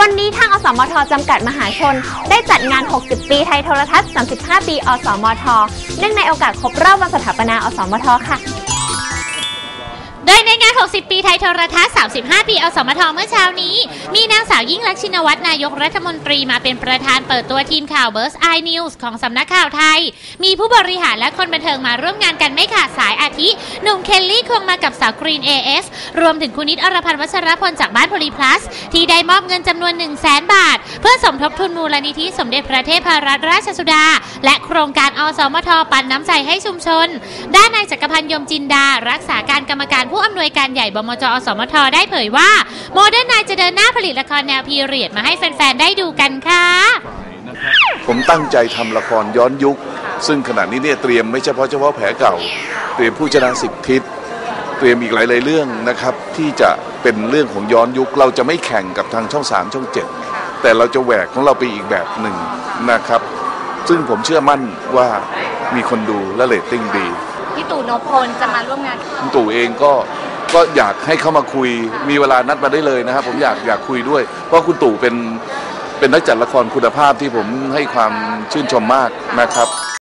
วันนี้ท่านอสมทจำกัดมหาชน ได้จัดงาน 60 ปีไทยโทรทัศน์ 35 ปี อสมท เนื่องในโอกาสครบรอบวันสถาปนา อสมท ค่ะ โดยในงาน 60 ปีไทยโทรทัศน์ 35 ปี อสมท เมื่อเช้านี้ มีนางสาวยิ่งลักษณ์ชินวัตรนายกรัฐมนตรีมาเป็นประธานเปิดตัวทีมข่าวเบิร์สไอนิวส์ของสำนักข่าวไทย มีผู้ บริหารและคนบันเทิงมาร่วมงานกันไม่ขาดสายอาทิ หนุ่มเคลลี่ควงมากับสาวกรีน AF รวมถึงคุณนิดอรพันธ์วัชรพลจากบ้านโพลีพลัส ที่ได้มอบเงินจำนวน 1 0 0 0 0แบาท เพื่อสมทบทุนมูลนิธิสมเด็จพระเทพรัตนราชสุดา และโครงการอสมทปันน้ำใจให้ชุมชน ด้านนายจักรพันธ์ยมจินดา รักษาการกรรมการผู้อำนวยการใหญ่บมจอสมทได้เผยว่าโมเดิร์นไนจะเดินหน้าผลิตละครแนวพีเรียดมาให้แฟนๆได้ดูกันค่ะ ผมตั้งใจทำละครย้อนยุค ซึ่งขณะนี้เนี่ยเตรียมไม่เฉพาะเฉพาะแผลเก่า เตรียมผู้ชนะสิบทิศเตรียมอีกหลายๆเรื่องนะครับที่จะเป็นเรื่องของย้อนยุค เราจะไม่แข่งกับทางช่อง3ช่อง7แต่เราจะแหวกของเราไปอีกแบบหนึ่งนะครับ ซึ่งผมเชื่อมั่นว่ามีคนดูและเรตติ้งดีพี่ตู่นพพลจะมาร่วมงานคุณตู่เองก็ก็อยากให้เข้ามาคุยมีเวลานัดมาได้เลยนะครับ ผมอยากอยากคุยด้วย เพราะคุณตู่เป็น เป็นนักจัดละครคุณภาพที่ผมให้ความชื่นชมมากนะครับ